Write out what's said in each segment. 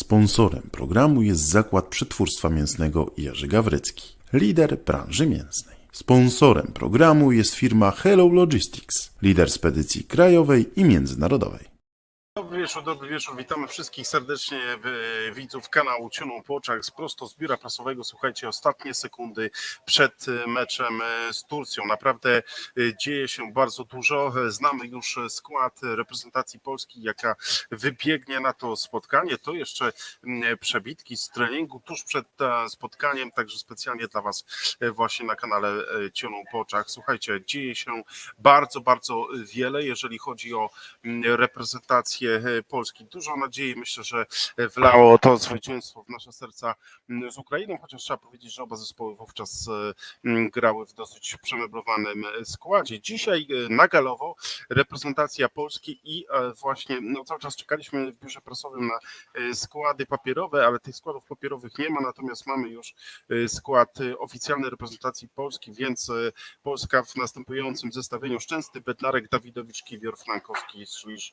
Sponsorem programu jest Zakład Przetwórstwa Mięsnego Jerzy Gawrycki, lider branży mięsnej. Sponsorem programu jest firma Hello Logistics, lider spedycji krajowej i międzynarodowej. Dobry wieczór, dobry wieczór. Witamy wszystkich serdecznie e, widzów kanału Ciuną po oczach z prosto z biura prasowego. Słuchajcie, ostatnie sekundy przed e, meczem e, z Turcją. Naprawdę dzieje się bardzo dużo. Znamy już skład reprezentacji Polski, jaka wybiegnie na to spotkanie. To jeszcze przebitki z treningu tuż przed spotkaniem, także specjalnie dla Was właśnie na kanale Ciuną po oczach. Słuchajcie, dzieje się bardzo, bardzo wiele, jeżeli chodzi o mm, reprezentację e, Polski. Dużo nadziei myślę, że wlało to zwycięstwo w nasze serca z Ukrainą, chociaż trzeba powiedzieć, że oba zespoły wówczas e, grały w dosyć przemeblowanym e, składzie. Dzisiaj e, na galowo reprezentacja Polski i e, właśnie no, cały czas czekaliśmy w biurze prasowym na e, składy papierowe, ale tych składów papierowych nie ma, natomiast mamy już e, skład e, oficjalnej reprezentacji Polski, więc e, Polska w następującym zestawieniu Szczęsny, Bednarek, Dawidowicz, Kiwior, Frankowski, Szlisz,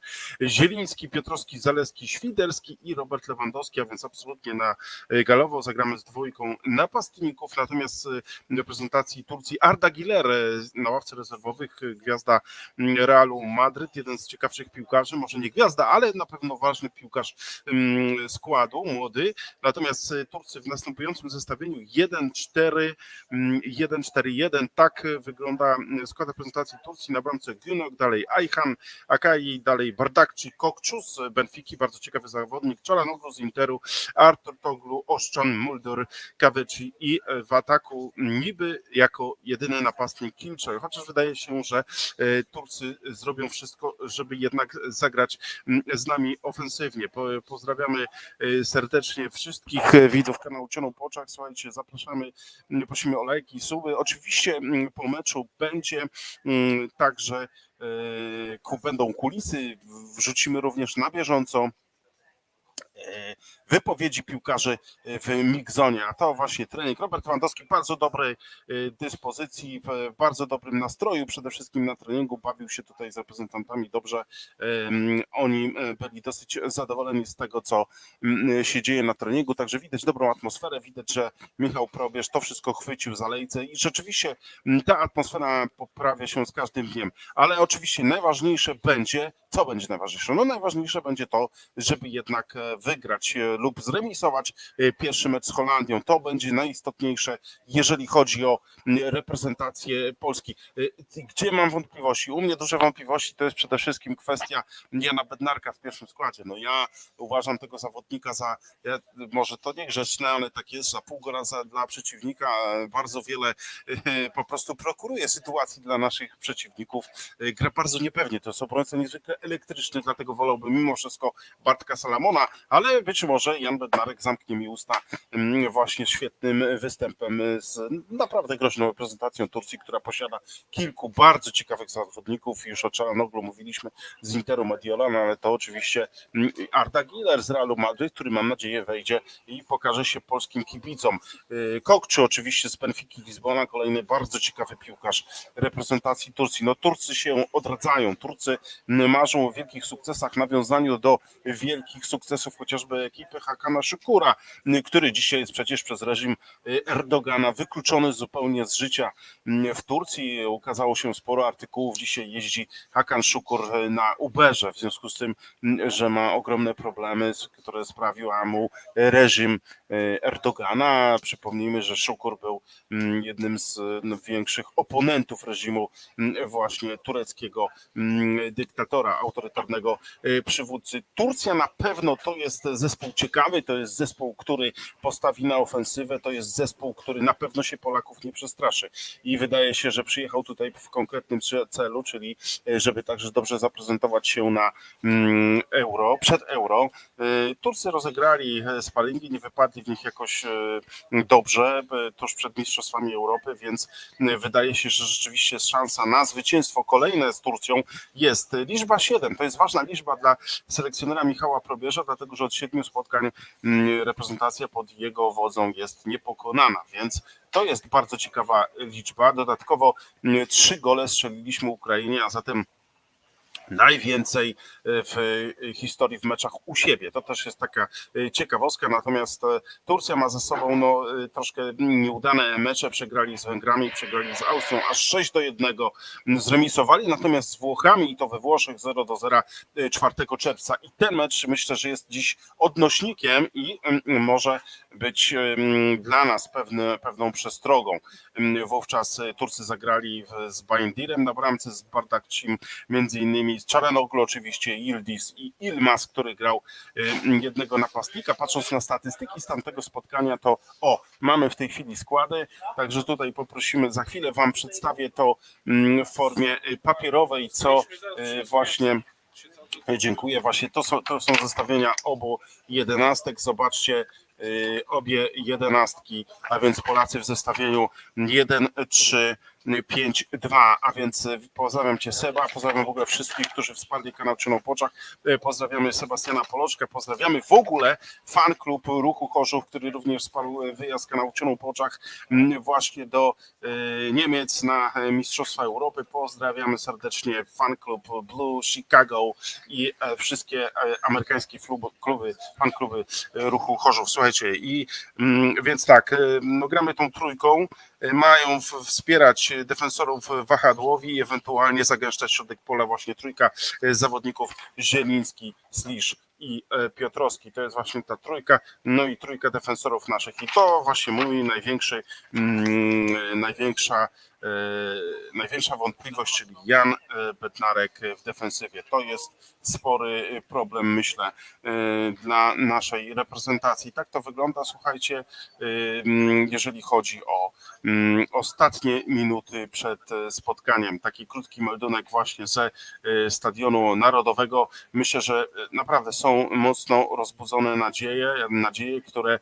Zieliński, Piotrowski, Zaleski, Świderski i Robert Lewandowski, a więc absolutnie na e, galowo zagramy z dwójką napastników, natomiast e, w reprezentacji Turcji Arda Giler e, na ławce rezerwowych, e, gwiazda Realu Madryt, jeden z ciekawszych piłkarzy, może nie gwiazda, ale na pewno ważny piłkarz składu, młody, natomiast e, Turcy w następującym zestawieniu 1-4 mm, 1-4-1, tak e, wygląda skład reprezentacji Turcji. Na bramce Günok, dalej Ayhan, Akai, dalej Bardakci, Kokczus z Benfiki, bardzo ciekawy zawodnik, Czolanoglu z Interu, Artur Toglu, Oszczan, Muldur, Kaweci i w ataku niby jako jedyny napastnik Kilczoj, chociaż wydaje się, że e, Turcy zrobią wszystko, żeby jednak zagrać z nami ofensywnie. Po- Pozdrawiamy e, serdecznie wszystkich widzów kanału Cioną po. Słuchajcie, zapraszamy, prosimy o lajki, suby. Oczywiście po meczu będzie także będą kulisy, wrzucimy również na bieżąco. E, wypowiedzi piłkarzy w Migzonie, a to właśnie trening. Robert Lewandowski w bardzo dobrej e, dyspozycji, w bardzo dobrym nastroju, przede wszystkim na treningu, bawił się tutaj z reprezentantami. Dobrze, oni e, byli dosyć zadowoleni z tego, co się dzieje na treningu, także widać dobrą atmosferę, widać, że Michał Probierz to wszystko chwycił za lejce i rzeczywiście ta atmosfera poprawia się z każdym dniem, ale oczywiście najważniejsze będzie, co będzie najważniejsze? No najważniejsze będzie to, żeby jednak e, wygrać e, lub zremisować e, pierwszy mecz z Holandią. To będzie najistotniejsze, jeżeli chodzi o reprezentację Polski. E, Gdzie mam wątpliwości? U mnie duże wątpliwości to jest przede wszystkim kwestia Jana Bednarka w pierwszym składzie. No ja uważam tego zawodnika za, ja, może to niegrzeczne, ale tak jest, za pół gola dla przeciwnika bardzo wiele e, po prostu prokuruje sytuacji dla naszych przeciwników. Gra bardzo niepewnie, to jest obrońca niezwykle elektryczny, dlatego wolałbym mimo wszystko Bartka Salamona, ale być może Jan Bednarek zamknie mi usta mm, właśnie świetnym występem z naprawdę groźną reprezentacją Turcji, która posiada kilku bardzo ciekawych zawodników. Już o Czalanoglu mówiliśmy z Interu Mediolana, ale to oczywiście mm, Arda Giler z Realu Madryt, który mam nadzieję wejdzie i pokaże się polskim kibicom. Y, Kokczy oczywiście z Benfiki Lizbona, kolejny bardzo ciekawy piłkarz reprezentacji Turcji. No Turcy się odradzają, Turcy marzą o wielkich sukcesach, nawiązaniu do wielkich sukcesów chociażby ekipy Hakana Szykura, który dzisiaj jest przecież przez reżim y, Erdogana wykluczony zupełnie z życia mm, w Turcji. Ukazało się sporo artykułów, dzisiaj jeździ Hakan Szukur y, na Uberze, w związku z tym, mm, że ma ogromne problemy, które sprawiła mu reżim y, Erdogana. Przypomnijmy, że Szukur był mm, jednym z no, większych oponentów reżimu właśnie tureckiego dyktatora, autorytarnego przywódcy. Turcja na pewno to jest zespół ciekawy, to jest zespół, który postawi na ofensywę, to jest zespół, który na pewno się Polaków nie przestraszy i wydaje się, że przyjechał tutaj w konkretnym ce- celu, czyli y, żeby także dobrze zaprezentować się na mm, euro, przed euro. Y, Turcy rozegrali e, sparingi, nie wypadli w nich jakoś e, dobrze e, tuż przed Mistrzostwami Europy, więc e, wydaje się, że rzeczywiście jest szansa na zwycięstwo kolejne z Turcją. Jest liczba 7. To jest ważna liczba dla selekcjonera Michała Probierza, dlatego że od siedmiu spotkań mm, reprezentacja pod jego wodzą jest niepokonana, więc to jest bardzo ciekawa liczba. Dodatkowo mm, trzy gole strzeliliśmy Ukrainie, a zatem najwięcej w historii w meczach u siebie. To też jest taka e, ciekawostka, natomiast e, Turcja ma ze sobą no, e, troszkę nieudane mecze, przegrali z Węgrami, przegrali z Austrią, aż 6 do 1 zremisowali, natomiast z Włochami i to we Włoszech 0 do 0 e, 4 czerwca i ten mecz myślę, że jest dziś odnośnikiem i mm, może być mm, dla nas pewne, pewną przestrogą. Mm, Wówczas e, Turcy zagrali z Bajendirem na bramce, z Bardakcim między innymi z Czaranoglu oczywiście, Yildiz i Ilmaz, który grał y, jednego napastnika. Patrząc na statystyki z tamtego spotkania, to o, mamy w tej chwili składy, także tutaj poprosimy, za chwilę Wam przedstawię to mm, w formie y, papierowej, co y, właśnie Dziękuję. Właśnie to są, to są zestawienia obu jedenastek. Zobaczcie obie jedenastki, a więc Polacy w zestawieniu 1, 3, 5, 2, a więc y, pozdrawiam Cię Seba, pozdrawiam w ogóle wszystkich, którzy wsparli kanał Czynął Poczach, Y, pozdrawiamy Sebastiana Poloczkę, pozdrawiamy w ogóle fan klub Ruchu Chorzów, który również wsparł y, wyjazd kanału Czynął Poczach mm, właśnie do Niemiec na e, Mistrzostwa Europy. Pozdrawiamy serdecznie fan klub Blue Chicago i e, wszystkie e, amerykańskie kluby, fan kluby e, Ruchu Chorzów. Słuchajcie, i więc tak, e, no gramy tą trójką, e, mają wspierać defensorów wahadłowi i ewentualnie zagęszczać środek pola właśnie trójka e, zawodników Zieliński, Slisz i e, Piotrowski. To jest właśnie ta trójka, no i trójka defensorów naszych. I to właśnie mój największy, mm, największa, największa wątpliwość, czyli Jan e, Bednarek w defensywie. To jest spory problem, myślę, e, dla naszej reprezentacji. Tak to wygląda, słuchajcie, e, jeżeli chodzi o ostatnie minuty przed e, spotkaniem. Taki krótki meldunek właśnie ze e, Stadionu Narodowego. Myślę, że e, naprawdę są mocno rozbudzone nadzieje, nadzieje, które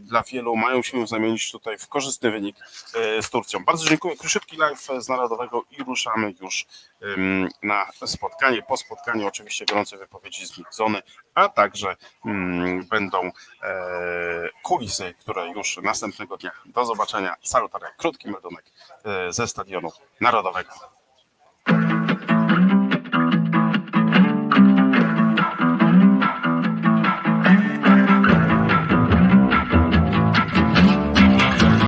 dla wielu mają się zamienić tutaj w korzystny wynik e, z Turcją. Bardzo dziękuję. Króciutki live z Narodowego i ruszamy już na spotkanie. Po spotkaniu oczywiście gorące wypowiedzi z Mixony, a także będą e, kulisy, które już następnego dnia. Do zobaczenia. Salutaria. Krótki meldunek e, ze Stadionu Narodowego.